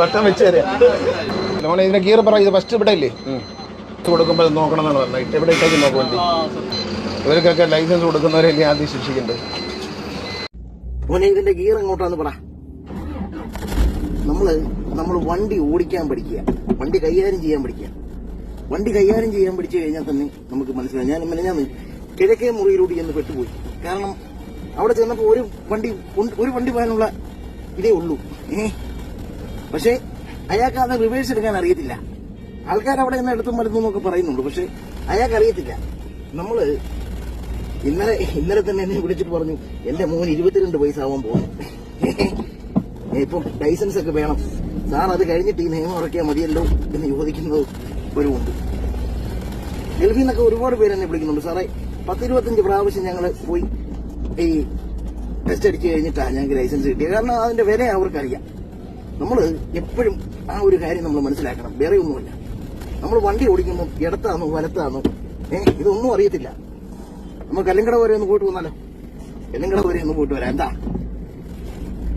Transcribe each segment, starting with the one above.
വട്ടം വെച്ച് തരാം. മോനെ ഇതിന്റെ ഗിയർ പറ ഇത് ഫസ്റ്റ് ഇവിടെ ഇല്ലേ? കൊടുക്കുമ്പോൾ നോക്കണം എന്നാണ് പറഞ്ഞത്. ഇട്ട് എവിടെ ഇട്ടേക്ക് നോക്കും വണ്ടി ഇവർക്കൊക്കെ ലൈസൻസ് കൊടുക്കുന്നവരല്ലേ ആദ്യം ശിക്ഷിക്കേണ്ടത്? മോനെ ഇതിന്റെ ഗിയർ എങ്ങോട്ടാന്ന് പറ. നമ്മൾ നമ്മൾ വണ്ടി ഓടിക്കാൻ പഠിക്കുക. വണ്ടി കൈകാര്യം ചെയ്യാൻ പഠിക്കുക. വണ്ടി കൈകാര്യം ചെയ്യാൻ പഠിച്ചു കഴിഞ്ഞാൽ തന്നെ നമുക്ക് മനസ്സിലായി ഞാൻ ഞാൻ കിഴക്കേ മുറിയിലൂടെ ചെന്ന് പെട്ടുപോയി. കാരണം അവിടെ ചെന്നപ്പോ ഒരു വണ്ടി ഒരു വണ്ടി പോകാനുള്ള ഇതേ ഉള്ളൂ. ഏ പക്ഷേ അയാൾക്ക് അത് റിവേഴ്സ് എടുക്കാൻ അറിയത്തില്ല. ആൾക്കാർ അവിടെ നിന്ന് എടുത്തും മരുന്നും എന്നൊക്കെ പറയുന്നുണ്ട്. പക്ഷെ അയാൾക്ക് അറിയത്തില്ല. നമ്മൾ ഇന്നലെ ഇന്നലെ തന്നെ എന്നെ വിളിച്ചിട്ട് പറഞ്ഞു എന്റെ മോൻ ഇരുപത്തിരണ്ട് വയസ്സാവാൻ പോകുന്നു ഇപ്പം ലൈസൻസ് ഒക്കെ വേണം. സാർ അത് കഴിഞ്ഞിട്ട് ഈ നിയമം ഇറക്കിയാൽ മതിയല്ലോ എന്ന് ചോദിക്കുന്നത് ഒരു ഉണ്ട്. ഗൾഫിൽ നിന്നൊക്കെ ഒരുപാട് പേര് എന്നെ വിളിക്കുന്നുണ്ട്. സാറേ പത്തിരുപത്തഞ്ച് പ്രാവശ്യം ഞങ്ങൾ പോയി ഈ ടെസ്റ്റ് അടിച്ചു കഴിഞ്ഞിട്ടാണ് ഞങ്ങൾക്ക് ലൈസൻസ് കിട്ടിയത്. കാരണം അതിന്റെ വില അവർക്കറിയാം. നമ്മൾ എപ്പോഴും ആ ഒരു കാര്യം നമ്മൾ മനസ്സിലാക്കണം. വേറെ ഒന്നുമില്ല. നമ്മൾ വണ്ടി ഓടിക്കുമ്പോൾ ഇടത്താണോ വലത്താണോ ഏ ഇതൊന്നും അറിയത്തില്ല. നമ്മൾ കല്ലിങ്കട വരെ ഒന്ന് പോയിട്ട് വന്നാലോ? കല്ലിങ്കട വരെ ഒന്ന് പോയിട്ട് വരാം. എന്താ?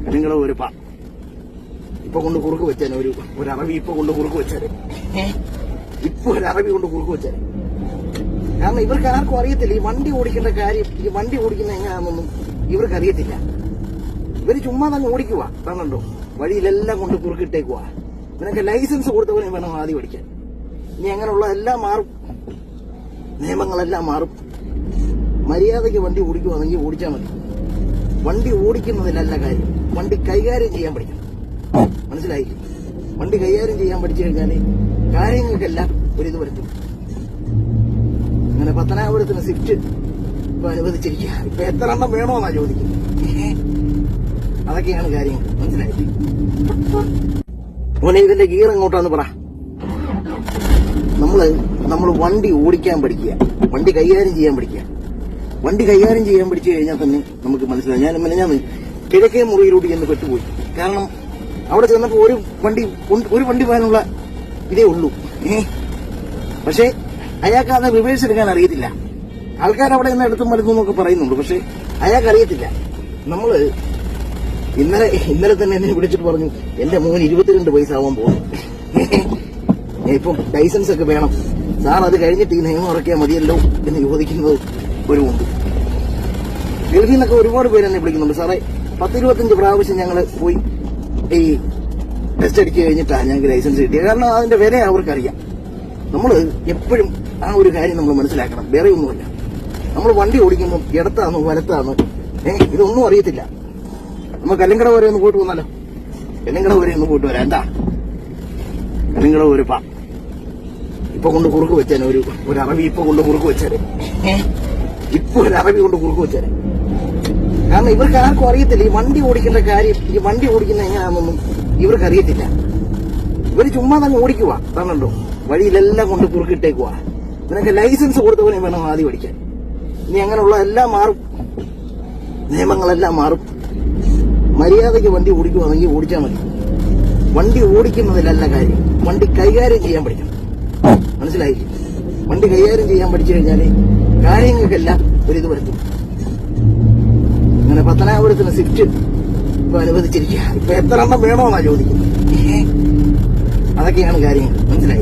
കല്ലിങ്കട ഒരു പാ ഇപ്പൊ കൊണ്ട് കുറുക്ക് വെച്ചാൽ ഒരു ഒരു അറബി ഇപ്പൊ കൊണ്ട് കുറുക്ക് വെച്ചാൽ ഇപ്പൊ ഒരു അറബി കൊണ്ട് കുറുക്ക് വെച്ചാൽ കാരണം ഇവർക്ക് ആർക്കും അറിയത്തില്ല ഈ വണ്ടി ഓടിക്കേണ്ട കാര്യം ഈ വണ്ടി ഓടിക്കുന്ന എങ്ങനെയാണെന്നൊന്നും ഇവർക്ക് അറിയത്തില്ല. ഇവർ ചുമ്മാ തന്നെ ഓടിക്കുക കാണണ്ടോ വഴിയിലെല്ലാം കൊണ്ട് കുറുക്കിട്ടേക്കുക നിനക്ക് ലൈസൻസ് കൊടുത്ത പോലെ വേണം ആദ്യം പഠിക്കാൻ. ഇനി അങ്ങനെയുള്ള എല്ലാം മാറും. നിയമങ്ങളെല്ലാം മാറും. മര്യാദയ്ക്ക് വണ്ടി ഓടിക്കുവാണെങ്കിൽ ഓടിച്ചാൽ മതി. വണ്ടി ഓടിക്കുന്നതിലല്ല കാര്യം. വണ്ടി കൈകാര്യം ചെയ്യാൻ പഠിക്കണം. മനസ്സിലായി വണ്ടി കൈകാര്യം ചെയ്യാൻ പഠിച്ചു കഴിഞ്ഞാൽ കാര്യങ്ങൾക്കെല്ലാം ഒരിത് വരുത്തും അങ്ങനെ പത്തനാപുരത്തിന് സ്വിഫ്റ്റ് ഇപ്പൊ അനുവദിച്ചിരിക്കുക ഇപ്പൊ എത്ര എണ്ണം വേണോന്നാ ചോദിക്കുന്നത്. അതൊക്കെയാണ് കാര്യങ്ങൾ മനസ്സിലായി? മോനെ ഇതിന്റെ ഗിയർ എങ്ങോട്ടാന്ന് പറ. നമ്മൾ നമ്മൾ വണ്ടി ഓടിക്കാൻ പഠിക്കുക. വണ്ടി കൈകാര്യം ചെയ്യാൻ പഠിക്കുക. വണ്ടി കൈകാര്യം ചെയ്യാൻ പഠിച്ചു കഴിഞ്ഞാൽ തന്നെ നമുക്ക് മനസ്സിലായി ഞാൻ പിന്നെ ഞാൻ കിഴക്കേ മുറിയിലൂടെ ചെന്ന് പെട്ടുപോയി. കാരണം അവിടെ ചെന്നപ്പോ ഒരു വണ്ടി ഒരു വണ്ടി പോകാനുള്ള ഇതേ ഉള്ളൂ. പക്ഷേ അയാൾക്ക് അത് റിവേഴ്സ് എടുക്കാൻ അറിയത്തില്ല. ആൾക്കാർ അവിടെ നിന്ന് എടുത്തും മരുന്നും എന്നൊക്കെ പറയുന്നുണ്ട്. പക്ഷെ അയാൾക്ക് അറിയത്തില്ല. നമ്മൾ ഇന്നലെ ഇന്നലെ തന്നെ എന്നെ വിളിച്ചിട്ട് പറഞ്ഞു എന്റെ മോൻ ഇരുപത്തിരണ്ട് ആവാൻ പോകും ഇപ്പം ലൈസൻസ് ഒക്കെ വേണം. സാർ അത് കഴിഞ്ഞിട്ട് ഈ നിയമം ഇറക്കിയാൽ മതിയല്ലോ എന്ന് ചോദിക്കുന്നത് ഒരു ഉണ്ട് ഗൾഫിൽ നിന്നൊക്കെ ഒരുപാട് പേര് എന്നെ വിളിക്കുന്നുണ്ട്. സാറേ പത്തിരുപത്തഞ്ച് പ്രാവശ്യം ഞങ്ങൾ പോയി ഈ ടെസ്റ്റ് അടിച്ച് കഴിഞ്ഞിട്ടാണ് ഞങ്ങൾക്ക് ലൈസൻസ് കിട്ടിയത് കാരണം അതിന്റെ വില അവർക്കറിയാം. നമ്മൾ എപ്പോഴും ആ ഒരു കാര്യം നമ്മൾ മനസ്സിലാക്കണം. വേറെ ഒന്നുമില്ല നമ്മൾ വണ്ടി ഓടിക്കുമ്പോൾ ഇടത്താണോ വലത്താണോ ഇതൊന്നും അറിയത്തില്ല. നമുക്ക് കല്ലിങ്കട വരെ ഒന്ന് പോയിട്ട് വന്നാലോ? കല്ലിങ്കട വരെ ഒന്ന് പോയിട്ട് വരാം. എന്താ? കല്ലിങ്കട ഒരു പാ ഇപ്പൊ കൊണ്ട് കുറുക്ക് വെച്ചാൽ ഒരു ഒരു അറബി ഇപ്പൊ കൊണ്ട് കുറുക്ക് വെച്ചാൽ ഇപ്പൊ ഒരു അറബി കൊണ്ട് കുറുക്ക് വെച്ചാൽ കാരണം ഇവർക്ക് ആർക്കും അറിയത്തില്ല. ഈ വണ്ടി ഓടിക്കേണ്ട കാര്യം ഈ വണ്ടി ഓടിക്കുന്ന എങ്ങനെയാണെന്നൊന്നും ഇവർക്ക് അറിയത്തില്ല. ഇവർ ചുമ്മാ തന്നെ ഓടിക്കുക കാണണ്ടോ വഴിയിലെല്ലാം കൊണ്ട് കുറുക്കിട്ടേക്കുക നിനക്ക് ലൈസൻസ് കൊടുത്തവനെ വേണം ആദ്യം ഓടിക്കാൻ ഇനി അങ്ങനെയുള്ള എല്ലാം മാറും. നിയമങ്ങളെല്ലാം മാറും. മര്യാദയ്ക്ക് വണ്ടി ഓടിക്കുവാണെങ്കിൽ ഓടിച്ചാൽ മതി. വണ്ടി ഓടിക്കുന്നതിലല്ല കാര്യം. വണ്ടി കൈകാര്യം ചെയ്യാൻ പഠിക്കണം. മനസ്സിലായി? വണ്ടി കൈകാര്യം ചെയ്യാൻ പഠിച്ചു കഴിഞ്ഞാൽ കാര്യങ്ങൾക്കെല്ലാം ഒരിത് വരുത്തും. അങ്ങനെ പത്തനാപുരത്തിന് സ്വിഫ്റ്റ് ഇപ്പൊ അനുവദിച്ചിരിക്കുക. ഇപ്പൊ എത്ര എണ്ണം വേണോന്നാ ചോദിക്കുന്നത്. അതൊക്കെയാണ് കാര്യങ്ങൾ. മനസ്സിലായി?